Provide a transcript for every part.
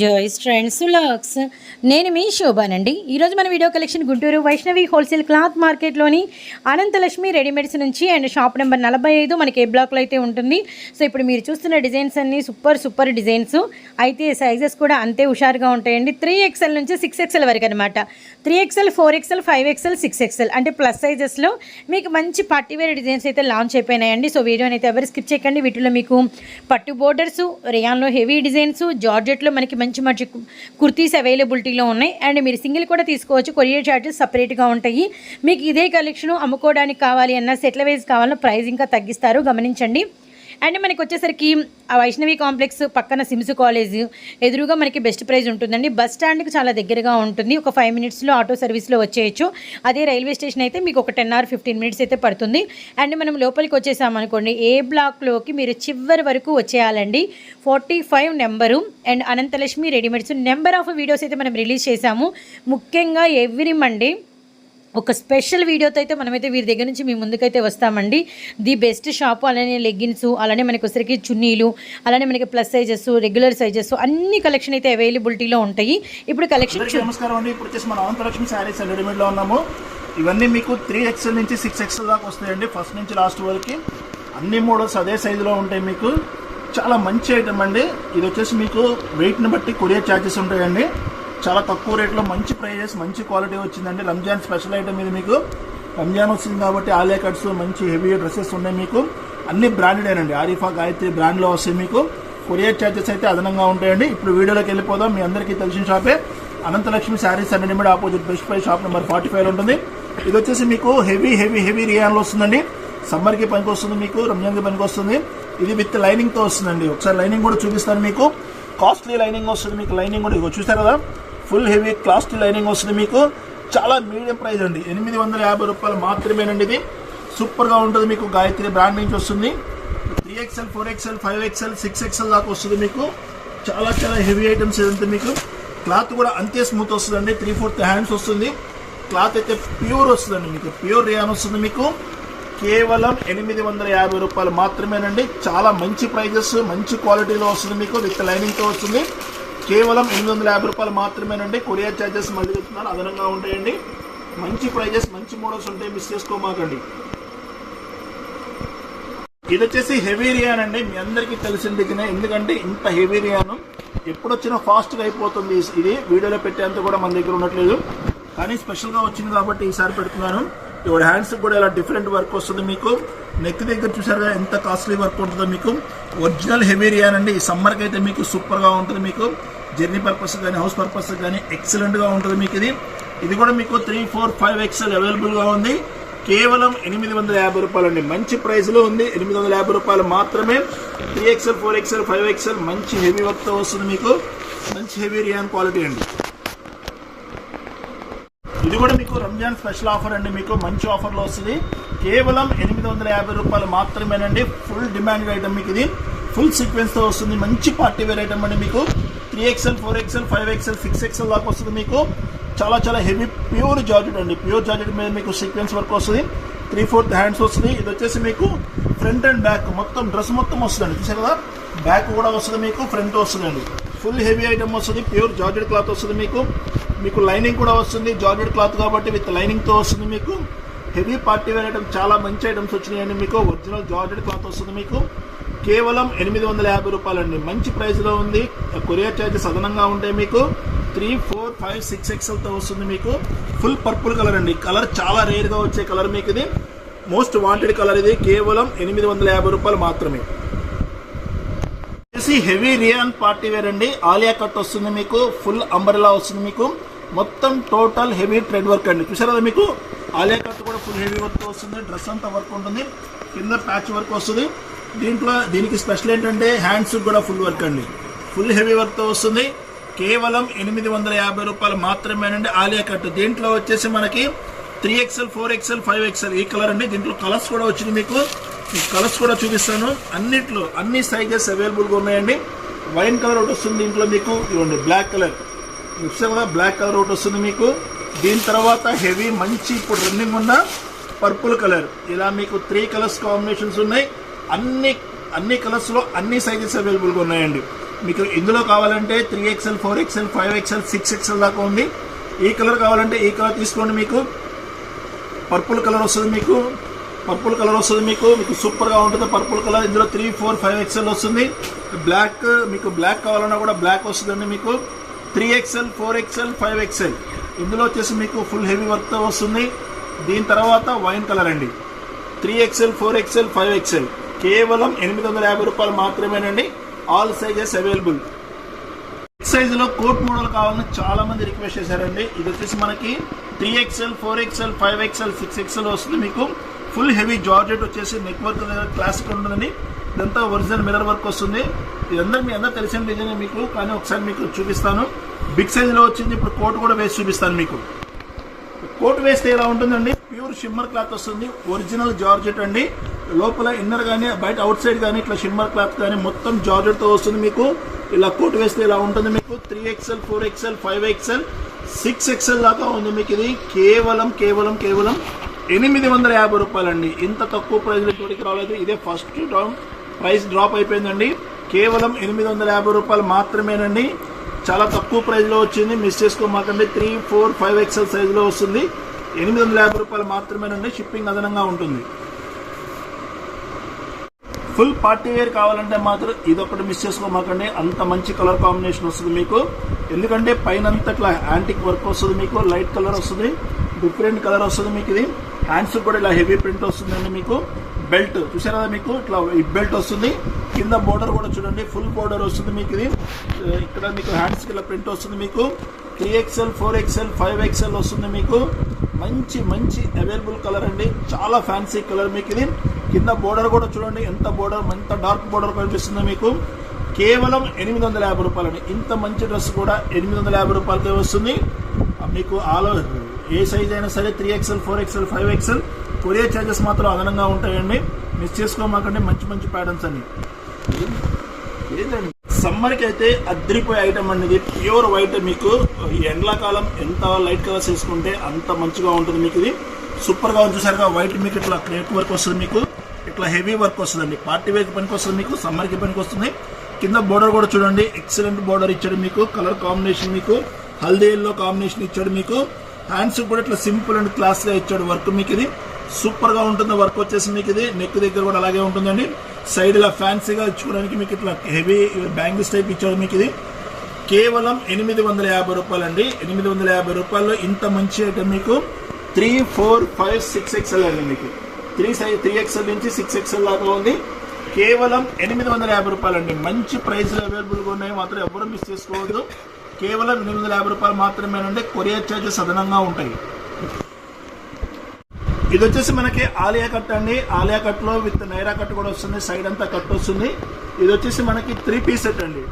Joys trends looks నేను మీ శోభానండి. ఈరోజు మన video collection Guntur Vaishnavi wholesale cloth మార్కెట్లోని Ananthalakshmi readymades నుంచి అండ్ షాప్ నెంబర్ నలభై ఐదు మనకి ఏ బ్లాక్లో అయితే ఉంటుంది. సో ఇప్పుడు మీరు చూస్తున్న డిజైన్స్ అన్నీ సూపర్ సూపర్ డిజైన్స్. అయితే సైజెస్ కూడా అంతే హుషారుగా ఉంటాయండి. త్రీ ఎక్స్ఎల్ నుంచి సిక్స్ ఎక్స్ఎల్ వరకు అనమాట three XL four XL five XL six XL అంటే ప్లస్ సైజెస్లో మీకు మంచి పార్టీవేర్ డిజైన్స్ అయితే లాంచ్ అయిపోయినాయండి. సో వీడియోని అయితే ఎవరు స్కిప్ చేయకండి. వీటిలో మీకు పట్టు బోర్డర్స్ రియాన్లో హెవీ డిజైన్స్ జార్జెట్లో మనకి మంచి మంచి కుర్తీస్ అవైలబిలిటీలో ఉన్నాయి. అండ్ మీరు సింగిల్ కూడా తీసుకోవచ్చు. కొరియర్ ఛార్జెస్ సపరేట్గా ఉంటాయి. మీకు ఇదే కలెక్షన్ అమ్ముకోవడానికి కావాలి అన్న సెట్ల వైజ్ కావాలన్నా ప్రైస్ ఇంకా తగ్గిస్తారు. గమనించండి. అండ్ మనకి వచ్చేసరికి ఆ వైష్ణవి కాంప్లెక్స్ పక్కన సిమ్స్ కాలేజ్ ఎదురుగా మనకి బెస్ట్ ప్రైజ్ ఉంటుందండి. బస్ స్టాండ్కి చాలా దగ్గరగా ఉంటుంది. ఒక ఫైవ్ మినిట్స్లో ఆటో సర్వీస్లో వచ్చేయచ్చు. అదే రైల్వే స్టేషన్ అయితే మీకు ఒక టెన్ ఆర్ ఫిఫ్టీన్ మినిట్స్ అయితే పడుతుంది. అండ్ మనం లోపలికి వచ్చేసామనుకోండి ఏ బ్లాక్లోకి మీరు చివరి వరకు వచ్చేయాలండి. Forty five number and Anantalakshmi readymades. Number of videos అయితే మనం రిలీజ్ చేశాము. ముఖ్యంగా ఎవ్రీ మండే ఒక స్పెషల్ వీడియోతో అయితే మనమైతే వీరి దగ్గర నుంచి మీ ముందుకైతే వస్తామండి. ది బెస్ట్ షాపు అలానే లెగ్గిన్స్ అలానే మనకి వచ్చరికి చున్నీలు అలానే మనకి ప్లస్ సైజెస్ రెగ్యులర్ సైజెస్ అన్ని కలెక్షన్ అయితే అవైలబిలిటీలో ఉంటాయి. ఇప్పుడు కలెక్షన్ నమస్కారం అండి. ఇప్పుడు వచ్చేసి మన అనంతలక్ష్మి శారీస్ అండ్ రెడీమేడ్లో ఉన్నాము. ఇవన్నీ మీకు త్రీ ఎక్స్ఎల్ నుంచి సిక్స్ ఎక్స్ఎల్ దాకా వస్తాయండి. ఫస్ట్ నుంచి లాస్ట్ వరకు అన్ని మోడల్స్ అదే సైజులో ఉంటాయి మీకు. చాలా మంచి ఐటమ్ అండి. ఇది వచ్చేసి మీకు వెయిట్ని బట్టి కొరియర్ ఛార్జెస్ ఉంటాయండి. చాలా తక్కువ రేట్లో మంచి ప్రైజెస్ మంచి క్వాలిటీ వచ్చిందండి. రంజాన్ స్పెషల్ ఐటమ్ ఇది మీకు. రంజాన్ వస్తుంది కాబట్టి ఆలియా కట్స్ మంచి హెవీ డ్రెస్సెస్ ఉన్నాయి మీకు. అన్ని బ్రాండెడేనండి ఆరిఫా గాయత్రి బ్రాండ్లో వస్తాయి మీకు. కొరియర్ ఛార్జెస్ అయితే అదనంగా ఉంటాయండి. ఇప్పుడు వీడియోలోకి వెళ్ళిపోదాం. మీ అందరికీ తెలిసిన షాపే. Anantalakshmi saris and readymade opposite best price shop number forty five ఉంటుంది. ఇది వచ్చేసి మీకు హెవీ హెవీ హెవీ రియాన్లో వస్తుందండి. సమ్మర్కి పనికి వస్తుంది మీకు రంజాన్కి పనికి వస్తుంది ఇది విత్ లైనింగ్తో వస్తుందండి. ఒకసారి లైనింగ్ కూడా చూపిస్తాను మీకు. కాస్ట్లీ లైనింగ్ వస్తుంది మీకు. లైనింగ్ కూడా ఇగో చూసారు కదా? ఫుల్ హెవీ కాస్ట్లీ లైనింగ్ వస్తుంది మీకు. చాలా మీడియం ప్రైస్ అండి. ఎనిమిది వందల యాభై రూపాయలు మాత్రమేనండి ఇది. సూపర్గా ఉంటుంది మీకు గాయత్రి బ్రాండ్ నుంచి వస్తుంది. Three XL four XL five XL six XL దాకా వస్తుంది మీకు. చాలా చాలా హెవీ ఐటమ్స్ ఏదంటే మీకు. క్లాత్ కూడా అంతే స్మూత్ వస్తుందండి. త్రీ ఫోర్త్ హ్యాండ్స్ వస్తుంది. క్లాత్ అయితే ప్యూర్ వస్తుందండి మీకు. ప్యూర్ రియాన్ వస్తుంది మీకు. కేవలం ఎనిమిది వందల యాభై రూపాయలు మాత్రమేనండి. చాలా మంచి ప్రైజెస్ మంచి క్వాలిటీలో వస్తుంది మీకు విత్ లైనింగ్తో వస్తుంది. కేవలం ఎనిమిది వందల యాభై రూపాయలు మాత్రమేనండి. కొరియర్ ఛార్జెస్ మళ్ళీ చెప్తున్నారు అదనంగా ఉంటాయండి. మంచి ప్రైజెస్ మంచి మోడల్స్ ఉంటాయి మిస్ చేసుకోమాకండి. ఇది వచ్చేసి హెవీ రియాన్ అండి. మీ అందరికీ తెలిసిన దిగిన ఎందుకంటే ఇంత హెవీ రియాను ఎప్పుడొచ్చినా ఫాస్ట్గా అయిపోతుంది. ఇది- ఇది వీడియోలో పెట్టేంత కూడా మన దగ్గర ఉండట్లేదు. కానీ స్పెషల్గా వచ్చింది కాబట్టి ఈసారి పెడుతున్నాను. ఇప్పుడు హ్యాండ్స్ కూడా ఇలా డిఫరెంట్ వర్క్ వస్తుంది మీకు? నెక్ దగ్గర చూసారుగా ఎంత కాస్ట్లీ వర్క్ ఉంటుందో మీకు? ఒరిజినల్ హెవీ రియాన్ అండి. ఈ సమ్మర్కి అయితే మీకు సూపర్గా ఉంటుంది మీకు. జర్నీ పర్పస్ కానీ హౌస్ పర్పస్ కానీ ఎక్సలెంట్గా ఉంటుంది మీకు ఇది. ఇది కూడా మీకు త్రీ ఫోర్ ఫైవ్ ఎక్స్ఎల్ అవైలబుల్గా ఉంది. కేవలం ఎనిమిది వందల యాభై రూపాయలు అండి. మంచి ప్రైస్లో ఉంది. ఎనిమిది వందల యాభై రూపాయలు మాత్రమే. Three XL four XL five XL మంచి హెవీ వర్క్తో వస్తుంది మీకు. మంచి హెవీ రియాన్ క్వాలిటీ అండి. ఇది కూడా మీకు రంజాన్ స్పెషల్ ఆఫర్ అండి. మీకు మంచి ఆఫర్లో వస్తుంది. కేవలం ఎనిమిది వందల యాభై రూపాయలు మాత్రమేనండి. ఫుల్ డిమాండ్ ఐటమ్ మీకు ఇది. ఫుల్ సీక్వెన్స్తో వస్తుంది. మంచి పార్టీ వేర్ ఐటమ్ అండి మీకు. Three XL four XL five XL six XL దాకా వస్తుంది మీకు. చాలా చాలా హెవీ ప్యూర్ జార్జెట్ అండి. ప్యూర్ జార్జెట్ మీద మీకు సీక్వెన్స్ వర్క్ వస్తుంది. త్రీ ఫోర్త్ హ్యాండ్స్ వస్తుంది. ఇది వచ్చేసి మీకు ఫ్రంట్ అండ్ బ్యాక్ మొత్తం డ్రెస్ మొత్తం వస్తుందండి. చూసారు కదా? బ్యాక్ కూడా వస్తుంది మీకు ఫ్రంట్ వస్తుందండి. ఫుల్ హెవీ ఐటమ్ వస్తుంది. ప్యూర్ జార్జెట్ క్లాత్ వస్తుంది మీకు. మీకు లైనింగ్ కూడా వస్తుంది జార్జెట్ క్లాత్ కాబట్టి విత్ లైనింగ్తో వస్తుంది మీకు. హెవీ పార్టీ వేర్ ఐటమ్ చాలా మంచి ఐటమ్స్ వచ్చినాయండి మీకు. ఒరిజినల్ జార్జెట్ క్లాత్ వస్తుంది మీకు. కేవలం ఎనిమిది వందల యాభై రూపాయలండి. మంచి ప్రైస్లో ఉంది. కొరియర్ ఛార్జెస్ అదనంగా ఉంటాయి మీకు. త్రీ ఫోర్ ఫైవ్ సిక్స్ ఎక్స్ఎల్తో వస్తుంది మీకు. ఫుల్ పర్పుల్ కలర్ అండి. కలర్ చాలా రేర్గా వచ్చే కలర్ మీకు ఇది. మోస్ట్ వాంటెడ్ కలర్ ఇది. కేవలం ఎనిమిది వందల యాభై రూపాయలు మాత్రమే. వచ్చేసి హెవీ రియాన్ పార్టీ వేర్ అండి. ఆలియా కట్ వస్తుంది మీకు ఫుల్ అంబరిలా వస్తుంది మీకు. మొత్తం టోటల్ హెవీ ట్రెడ్ వర్క్ అండి. చూసారా మీకు? ఆలియా కట్ కూడా ఫుల్ హెవీ వర్క్ వస్తుంది. డ్రెస్ అంతా వర్క్ ఉంటుంది. కింద ప్యాచ్ వర్క్ వస్తుంది. దీంట్లో దీనికి స్పెషల్ ఏంటంటే హ్యాండ్స్ కూడా ఫుల్ వర్క్ అండి. ఫుల్ హెవీ వర్క్తో వస్తుంది. కేవలం ఎనిమిది వందల యాభై రూపాయలు మాత్రమేనండి ఆలియా కట్. దీంట్లో వచ్చేసి మనకి three XL four XL five XL ఈ కలర్ అండి. దీంట్లో కలర్స్ కూడా వచ్చింది మీకు. కలర్స్ కూడా చూపిస్తాను. అన్నిట్లో అన్ని సైజెస్ అవైలబుల్గా ఉన్నాయండి. వైన్ కలర్ ఒకటి వస్తుంది దీంట్లో మీకు. ఇవ్వండి బ్లాక్ కలర్ చూస్తే కదా బ్లాక్ కలర్ ఒకటి వస్తుంది మీకు. దీని తర్వాత హెవీ మంచి ఇప్పుడు రన్నింగ్ ఉన్న పర్పుల్ కలర్ ఇలా మీకు త్రీ కలర్స్ కాంబినేషన్స్ ఉన్నాయి. అన్ని అన్ని కలర్స్లో అన్ని సైజెస్ అవైలబుల్గా ఉన్నాయండి. మీకు ఇందులో కావాలంటే three XL four XL five XL six XL దాకా ఉంది. ఈ కలర్ కావాలంటే ఈ కలర్ తీసుకోండి మీకు. పర్పుల్ కలర్ వస్తుంది మీకు. పర్పుల్ కలర్ వస్తుంది మీకు. మీకు సూపర్గా ఉంటుంది పర్పుల్ కలర్ ఇందులో త్రీ ఫోర్ ఫైవ్ ఎక్స్ఎల్ వస్తుంది. బ్లాక్ మీకు బ్లాక్ కావాలన్నా కూడా బ్లాక్ వస్తుందండి మీకు. Three XL four XL five XL ఇందులో వచ్చేసి మీకు ఫుల్ హెవీ వర్క్తో వస్తుంది. దీని తర్వాత వైన్ కలర్ అండి. Three XL four XL five XL కేవలం ఎనిమిది వందల యాభై రూపాయలు మాత్రమేనండి. ఆల్ సైజెస్ అవైలబుల్ సైజ్లో కోట్ మోడల్ కావాలని చాలా మంది రిక్వెస్ట్ చేశారండి. ఇది వచ్చేసి మనకి three XL four XL five XL six XL వస్తుంది మీకు. ఫుల్ హెవీ జార్జెట్ వచ్చేసి నెట్వర్క్ క్లాసిక్ ఉంటుందని. ఇదంతా ఒరిజినల్ మిరర్ వర్క్ వస్తుంది. ఇదంతా మీ అందరూ తెలిసిన డిజైన్ మీకు కానీ ఒకసారి మీకు చూపిస్తాను. బిగ్ సైజ్లో వచ్చింది ఇప్పుడు కోట్ కూడా వేసి చూపిస్తాను మీకు. కోట్ వేస్తే ఎలా ఉంటుందండి? ప్యూర్ షిమ్మర్ క్లాత్ వస్తుంది ఒరిజినల్ జార్జెట్ అండి. లోపల ఇన్నర్ కానీ బయట అవుట్ సైడ్ కానీ ఇట్లా షిమ్మర్ క్లాత్ కానీ మొత్తం జార్జెట్తో వస్తుంది మీకు. ఇలా కోట్ వేస్తే ఇలా ఉంటుంది మీకు? Three XL four XL five XL six XL దాకా ఉంది మీకు ఇది. కేవలం కేవలం కేవలం ఎనిమిది వందల యాభై రూపాయలండి. ఇంత తక్కువ ప్రైస్ ఇప్పటికి రాలేదు. ఇదే ఫస్ట్ డౌన్ ప్రైస్ డ్రాప్ అయిపోయిందండి. కేవలం ఎనిమిది వందల యాభై రూపాయలు మాత్రమేనండి. చాలా తక్కువ ప్రైస్లో వచ్చింది. మిస్ చేసుకోమాకండి. త్రీ ఫోర్ ఫైవ్ ఎక్స్ఎల్ సైజులో వస్తుంది. ఎనిమిది వందల యాభై రూపాయలు మాత్రమేనండి. షిప్పింగ్ అదనంగా ఉంటుంది. ఫుల్ పార్టీ వేర్ కావాలంటే మాత్రం ఇదొకటి మిస్ చేసుకోమాకండి. అంత మంచి కలర్ కాంబినేషన్ వస్తుంది మీకు. ఎందుకంటే పైన అంతట్లా యాంటిక్ వర్క్ వస్తుంది మీకు. లైట్ కలర్ వస్తుంది. డిఫరెంట్ కలర్ వస్తుంది మీకు ఇది. హ్యాండ్స్ కూడా ఇలా హెవీ ప్రింట్ వస్తుందండి మీకు. బెల్ట్ చూసారా మీకు? ఇట్లా ఈ బెల్ట్ వస్తుంది. కింద బోర్డర్ కూడా చూడండి. ఫుల్ బోర్డర్ వస్తుంది మీకు ఇది. ఇక్కడ మీకు హ్యాండ్స్కి ఇలా ప్రింట్ వస్తుంది మీకు. Three XL four XL five XL వస్తుంది మీకు. మంచి మంచి అవైలబుల్ కలర్ అండి. చాలా ఫ్యాన్సీ కలర్ మీకు ఇది. కింద బోర్డర్ కూడా చూడండి. ఎంత బోర్డర్ ఎంత డార్క్ బోర్డర్ కనిపిస్తుంది మీకు. కేవలం ఎనిమిది వందల యాభై రూపాయలండి. ఇంత మంచి డ్రెస్ కూడా ఎనిమిది వందల యాభై రూపాయలకే వస్తుంది. మీకు ఆలో ఏ సైజ్ అయినా సరే three XL four XL five XL courier charges మాత్రం అదనంగా ఉంటాయండి. మిస్ చేసుకోమాకండి మంచి మంచి ప్యాటర్న్స్ అన్ని. ఏంటండి? సమ్మర్కి అయితే అద్దరిపోయే ఐటమ్ అండి ఇది ప్యూర్ వైట్ మీకు. ఈ ఎండాకాలం ఎంత లైట్ కలర్స్ వేసుకుంటే అంత మంచిగా ఉంటుంది మీకు ఇది. సూపర్గా ఉంది చూసారుగా వైట్ మీకు ఇట్లా క్రేప్ వర్క్ వస్తుంది మీకు. ఇట్లా హెవీ వర్క్ వస్తుందండి. పార్టీ వేర్ పనికి వస్తుంది మీకు సమ్మర్కి పనికి వస్తుంది కింద బోర్డర్ కూడా చూడండి ఎక్సలెంట్ బోర్డర్ ఇచ్చాడు మీకు. కలర్ కాంబినేషన్ మీకు. హల్దీ ఎల్లో కాంబినేషన్ ఇచ్చాడు మీకు. హ్యాండ్స్ కూడా ఇట్లా సింపుల్ అండ్ క్లాస్గా ఇచ్చాడు వర్క్ మీకు ఇది. సూపర్గా ఉంటుంది వర్క్ వచ్చేసి మీకు ఇది. నెక్ దగ్గర కూడా అలాగే ఉంటుందండి. సైడ్ ఇలా ఫ్యాన్సీగా ఇచ్చుకోవడానికి మీకు ఇట్లా హెవీ బ్యాంగిల్స్ టైప్ ఇచ్చాడు మీకు ఇది. కేవలం ఎనిమిది వందల యాభై రూపాయలండి. ఎనిమిది వందల యాభై రూపాయల్లో ఇంత మంచి ఐటమ్ మీకు three four five six XL అండి మీకు. త్రీ సైజ్ త్రీ ఎక్స్ఎల్ నుంచి సిక్స్ ఎక్స్ఎల్ దాకా ఉంది. కేవలం ఎనిమిది వందల యాభై రూపాయలండి. మంచి ప్రైస్లు అవైలబుల్గా ఉన్నాయి. మాత్రం ఎవరు మిస్ చేసుకోవద్దు. కేవలం ఎనిమిది వందల యాభై రూపాయలు మాత్రమేనండి కొరియర్ ఛార్జెస్ అదనంగా ఉంటాయి. ఇది వచ్చేసి మనకి ఆలియా కట్ అండి. ఆలియా కట్లో విత్ నైరా కట్ కూడా వస్తుంది సైడ్ అంతా కట్ వస్తుంది. ఇది వచ్చేసి మనకి త్రీ పీస్ సెట్ అండి.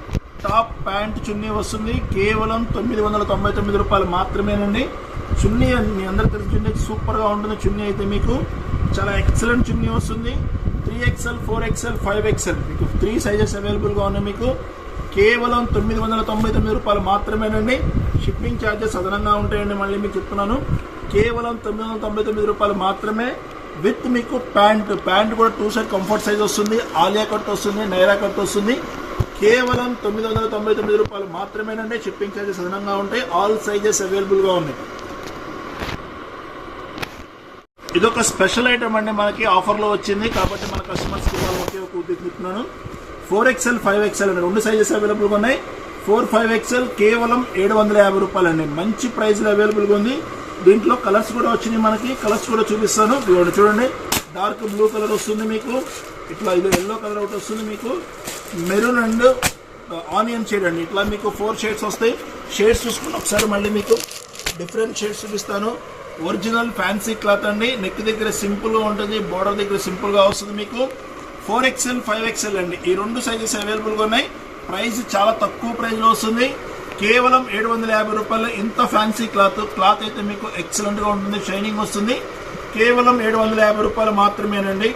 టాప్ ప్యాంట్ చున్నీ వస్తుంది కేవలం తొమ్మిది వందల తొంభై తొమ్మిది రూపాయలు మాత్రమేనండి. చున్నీ మీ అందరికి తెలిసిన చున్నీ సూపర్గా ఉంటుంది చున్నీ అయితే మీకు. చాలా ఎక్సలెంట్ చున్నీ వస్తుంది. Three XL four XL five XL మీకు త్రీ సైజెస్ అవైలబుల్గా ఉన్నాయి మీకు. కేవలం తొమ్మిది వందల తొంభై తొమ్మిది రూపాయలు మాత్రమేనండి. షిప్పింగ్ ఛార్జెస్ అదనంగా ఉంటాయండి మళ్ళీ మీకు చెప్తున్నాను. కేవలం తొమ్మిది వందల తొంభై తొమ్మిది రూపాయలు మాత్రమే విత్ మీకు ప్యాంట్. ప్యాంట్ కూడా టూ సైడ్ కంఫర్ట్ సైజ్ వస్తుంది. ఆలియా కట్ వస్తుంది నైరా కట్ వస్తుంది. కేవలం తొమ్మిది వందల తొంభై తొమ్మిది రూపాయలు మాత్రమేనండి. షిప్పింగ్ ఛార్జెస్ అదనంగా ఉంటాయి. ఆల్ సైజెస్ అవైలబుల్గా ఉన్నాయి. ఇదొక స్పెషల్ ఐటమ్ అండి మనకి ఆఫర్లో వచ్చింది. కాబట్టి మన కస్టమర్స్కి ఇవ్వాలి. ఒకే ఒక ఉద్దేశం చెప్తున్నాను. ఫోర్ ఎక్స్ఎల్ ఫైవ్ ఎక్స్ఎల్ అనే రెండు సైజెస్ అవైలబుల్గా ఉన్నాయి. ఫోర్ ఫైవ్ ఎక్స్ఎల్ కేవలం ఏడు వందల యాభై రూపాయలు అండి. మంచి ప్రైస్లో అవైలబుల్గా ఉంది. దీంట్లో కలర్స్ కూడా వచ్చినాయి మనకి. కలర్స్ కూడా చూపిస్తాను. చూడండి. డార్క్ బ్లూ కలర్ వస్తుంది మీకు. ఇట్లా ఇది ఎల్లో కలర్ ఒకటి వస్తుంది మీకు. మెరూన్ అండ్ ఆనియన్ షేడ్ అండి. ఇట్లా మీకు ఫోర్ షేడ్స్ వస్తాయి. షేడ్స్ చూసుకుని ఒకసారి మళ్ళీ మీకు డిఫరెంట్ షేడ్స్ చూపిస్తాను. ఒరిజినల్ ఫ్యాన్సీ క్లాత్ అండి. నెక్ దగ్గర సింపుల్గా ఉంటుంది. బోర్డర్ దగ్గర సింపుల్గా వస్తుంది మీకు. ఫోర్ ఎక్స్ఎల్ ఫైవ్ ఎక్స్ఎల్ అండి. ఈ రెండు సైజెస్ అవైలబుల్గా ఉన్నాయి. ప్రైస్ చాలా తక్కువ ప్రైస్లో వస్తుంది. కేవలం ఏడు వందల యాభై రూపాయలు. ఇంత ఫ్యాన్సీ క్లాత్ క్లాత్ అయితే మీకు ఎక్సలెంట్గా ఉంటుంది. షైనింగ్ వస్తుంది. కేవలం ఏడు వందల యాభై రూపాయలు మాత్రమేనండి.